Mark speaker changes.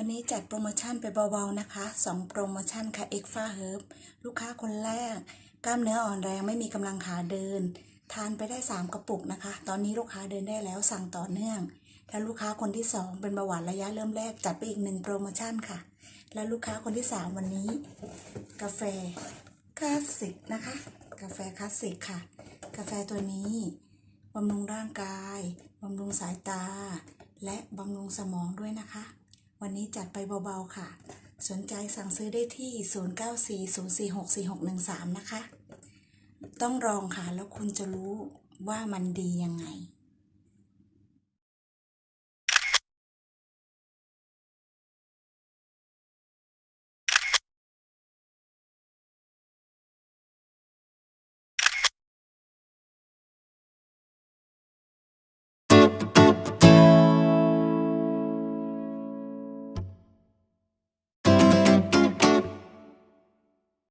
Speaker 1: ันนี้จัดโปรโมชั่นไปเบาๆนะคะ2โปรโมชั่นค่ะ e x f a Herb ลูกค้าคนแรก กล้ามเนื้ออ่อนแรงไม่มีกำลังขาเดิน ทานไปได้ 3 กระปุกนะคะ ตอนนี้ลูกค้าเดินได้แล้วสั่งต่อเนื่อง แล้วลูกค้าคนที่ 2 เป็นเบาหวานระยะเริ่มแรกจัดไปอีกหนึ่งโปรโมชั่นค่ะ แล้วลูกค้าคนที่ 3 วันนี้ กาแฟคลาสสิกนะคะ กาแฟคลาสสิกค่ะ กาแฟตัวนี้บำรุงร่างกายบำรุงสายตา และบำรุงสมองด้วยนะคะ วันนี้จัดไปเบาๆค่ะ สนใจสั่งซื้อได้ที่ 0940464613 นะคะ ต้องลองค่ะ แล้วคุณจะรู้ว่ามันดียังไง